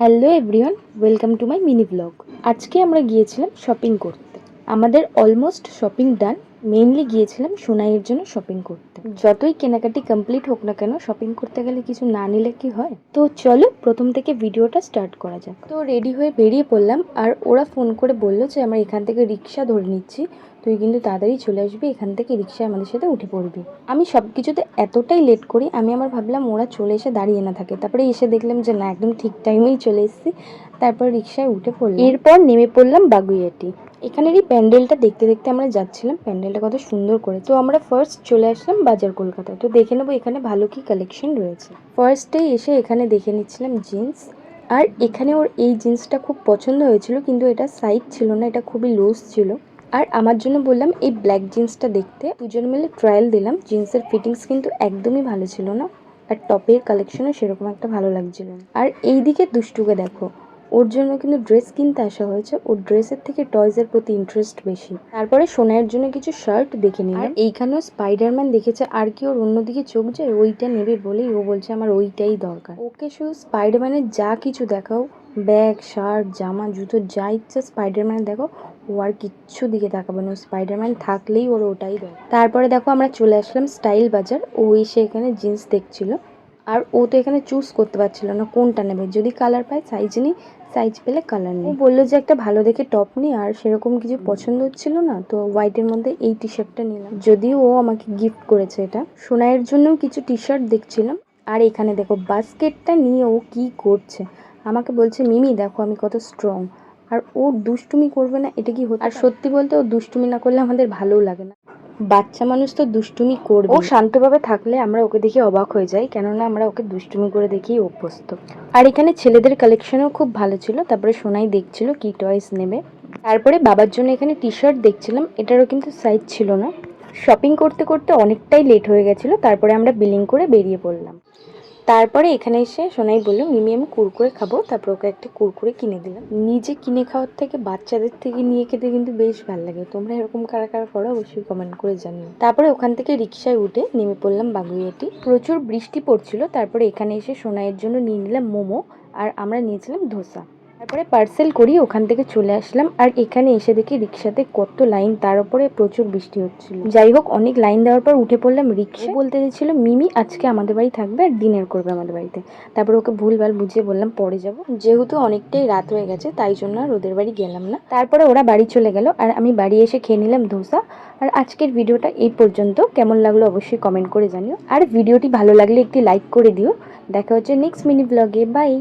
Hello everyone welcome to my mini vlog. আজকে আমরা গিয়েছিলাম শপিং করতে। আমাদের অলমোস্ট শপিং ডান মেইনলি গিয়েছিলাম সোনাইয়ের জন্য শপিং করতে। যতই কেনাকাটি কমপ্লিট হোক না কেন শপিং করতে গেলে কিছু না নিলে কি হয়? তো চলো, প্রথম থেকে ভিডিওটা স্টার্ট করা যাক। তো রেডি হয়ে বেরিয়ে পড়লাম, আর ওরা ফোন করে বলল যে, আমরা এখান থেকে রিক্সা ধরে নিচ্ছি। তুই কিন্তু তাড়াতাড়ি চলে আসবি, এখান থেকে রিক্সায় আমাদের সাথে উঠে পড়বি। আমি সব কিছুতে এতটাই লেট করি, আমি আমার ভাবলাম ওরা চলে এসে দাঁড়িয়ে না থাকে। তারপরে এসে দেখলাম যে, না, একদম ঠিক টাইমেই চলে এসেছি। তারপর রিক্সায় উঠে পড়লাম। এরপর নেমে পড়লাম বাগুইয়াটি। এখানের এই প্যান্ডেলটা দেখতে দেখতে আমরা যাচ্ছিলাম। প্যান্ডেলটা কত সুন্দর করে। তো আমরা ফার্স্ট চলে আসলাম বাজার কলকাতায়। তো দেখে নেব এখানে ভালো কি কালেকশন রয়েছে। ফার্স্টে এসে এখানে দেখে নিচ্ছিলাম জিন্স আর এখানে ওর এই জিন্সটা খুব পছন্দ হয়েছিল, কিন্তু এটা সাইজ ছিল না, এটা খুবই লুজ ছিল। আর আমার জন্য বললাম, এই ব্ল্যাক জিন্সটা দেখতে। দুজন মিলে ট্রায়াল দিলাম। জিন্সের ফিটিংস কিন্তু একদমই ভালো ছিল না। আর টপের কালেকশনও সেরকম একটা ভালো লাগছিল আর এই দিকে দুষ্টুকে দেখো। ওর জন্য কিন্তু ড্রেস কিনতে আসা হয়েছে। ওর ড্রেসের থেকে টয়সের প্রতি ইন্টারেস্ট বেশি। তারপরে সোনাইয়ের জন্য কিছু শার্ট দেখে নিলাম। আর এইখানেও স্পাইডারম্যান দেখেছে। আর কি ওর অন্যদিকে চোখ যায় ওইটা নেবে বলেই ও বলছে আমার ওইটাই দরকার। ওকে শুধু স্পাইডারম্যানের যা কিছু দেখাও। ব্যাগ শার্ট জামা জুতো যা ইচ্ছা স্পাইডারম্যান দেখো ও আর কিচ্ছু দিকে তাকাবে না। স্পাইডারম্যান থাকলেই ওর ওটাই দেয় তারপরে দেখো আমরা চলে আসলাম স্টাইল বাজার ও এসে এখানে জিন্স দেখছিল। আর ও তো এখানে চুজ করতে পারছিল না কোনটা নেবে। যদি কালার পায় সাইজ নিই সাইজ পেলে কালার নেই। বলল যে একটা ভালো দেখে টপ নিই, আর সেরকম কিছু পছন্দ হচ্ছিল না, তো হোয়াইটের মধ্যে এই টি শার্টটা নিলাম। যদিও ও আমাকে গিফট করেছে এটা। সোনাইয়ের জন্যও কিছু টি শার্ট দেখছিলাম। আর এখানে দেখো, বাস্কেটটা নিয়ে ও কি করছে। আমাকে বলছে, মিমি, দেখো আমি কত স্ট্রং আর ও দুষ্টুমি করবে না, এটা কি হতো আর সত্যি বলতে ও দুষ্টুমি না করলে আমাদের ভালোও লাগে না। বাচ্চা মানুষ তো দুষ্টুমি করবে ও শান্তভাবে থাকলে আমরা ওকে দেখে অবাক হয়ে যাই কেননা আমরা ওকে দুষ্টুমি করে দেখেই অভ্যস্ত। আর এখানে ছেলেদের কালেকশনও খুব ভালো ছিল তারপরে সোনাই দেখছিল কি টয়েস নেবে। তারপরে বাবার জন্য এখানে টি শার্ট দেখছিলাম এটারও কিন্তু সাইজ ছিল না। শপিং করতে করতে অনেকটাই লেট হয়ে গেছিল তারপরে আমরা বিলিং করে বেরিয়ে পড়লাম। তারপরে এখানে এসে সোনাই বলল, মিমি, আমি কুরকুরে খাব। তারপর ওকে একটা কুরকুরে কিনে দিলাম। নিজে কিনে খাওয়ার থেকে, বাচ্চাদের থেকে নিয়ে খেতে কিন্তু বেশ ভালো লাগে। তোমরা এরকম কারা কারা করো, অবশ্যই কমেন্ট করে জানিও। তারপরে ওখান থেকে রিক্সায় উঠে নেমে পড়লাম বাগুইয়াটি। প্রচুর বৃষ্টি পড়ছিল। তারপরে এখানে এসে সোনাইয়ের জন্য নিয়ে নিলাম মোমো আর আমরা নিয়েছিলাম ধোসা। তারপরে পার্সেল করি ওখান থেকে চলে আসলাম। আর এখানে এসে দেখি রিক্সাতে কত লাইন তার উপরে প্রচুর বৃষ্টি হচ্ছিল। যাই হোক, অনেক লাইন দেওয়ার পর উঠে পড়লাম রিক্সা বলতে চাইছিল মিমি, আজকে আমাদের বাড়ি থাকবে আর ডিনার করবে আমাদের বাড়িতে। তারপর ওকে ভুলভাল বুঝিয়ে বললাম, পরে যাব। যেহেতু অনেকটাই রাত হয়ে গেছে, তাই জন্য আর ওদের বাড়ি গেলাম না। তারপরে ওরা বাড়ি চলে গেল, আর আমি বাড়ি এসে খেয়ে নিলাম ধোসা। আর আজকের ভিডিওটা এই পর্যন্ত। কেমন লাগল অবশ্যই কমেন্ট করে জানিও। আর ভিডিওটি ভালো লাগলে একটি লাইক করে দিও। দেখা হচ্ছে নেক্সট মিনি ব্লগে বাই